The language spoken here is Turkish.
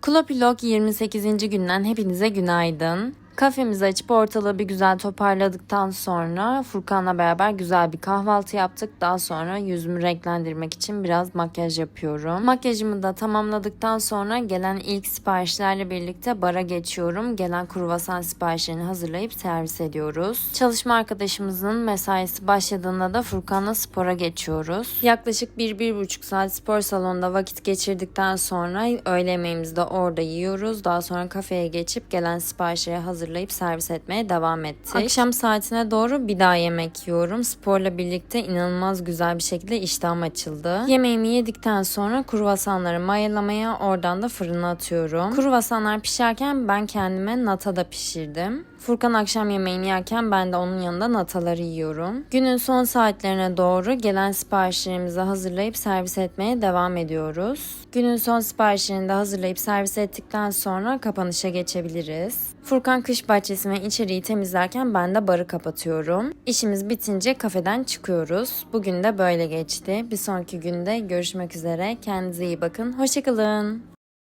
Klopilog 28. günden hepinize günaydın. Kafemizi açıp ortalığı bir güzel toparladıktan sonra Furkan'la beraber güzel bir kahvaltı yaptık. Daha sonra yüzümü renklendirmek için biraz makyaj yapıyorum. Makyajımı da tamamladıktan sonra gelen ilk siparişlerle birlikte bara geçiyorum. Gelen kruvasan siparişlerini hazırlayıp servis ediyoruz. Çalışma arkadaşımızın mesaisi başladığında da Furkan'la spora geçiyoruz. Yaklaşık 1-1,5 saat spor salonunda vakit geçirdikten sonra öğle yemeğimizi de orada yiyoruz. Daha sonra kafeye geçip gelen siparişleri hazırlayıp servis etmeye devam ettik. Akşam saatine doğru bir daha yemek yiyorum. Sporla birlikte inanılmaz güzel bir şekilde iştahım açıldı. Yemeğimi yedikten sonra kruvasanları mayalamaya oradan da fırına atıyorum. Kruvasanlar pişerken ben kendime nata da pişirdim. Furkan akşam yemeğini yerken ben de onun yanında nataları yiyorum. Günün son saatlerine doğru gelen siparişlerimizi hazırlayıp servis etmeye devam ediyoruz. Günün son siparişlerini de hazırlayıp servis ettikten sonra kapanışa geçebiliriz. Furkan kış bahçesini ve içeriği temizlerken ben de barı kapatıyorum. İşimiz bitince kafeden çıkıyoruz. Bugün de böyle geçti. Bir sonraki günde görüşmek üzere. Kendinize iyi bakın. Hoşçakalın.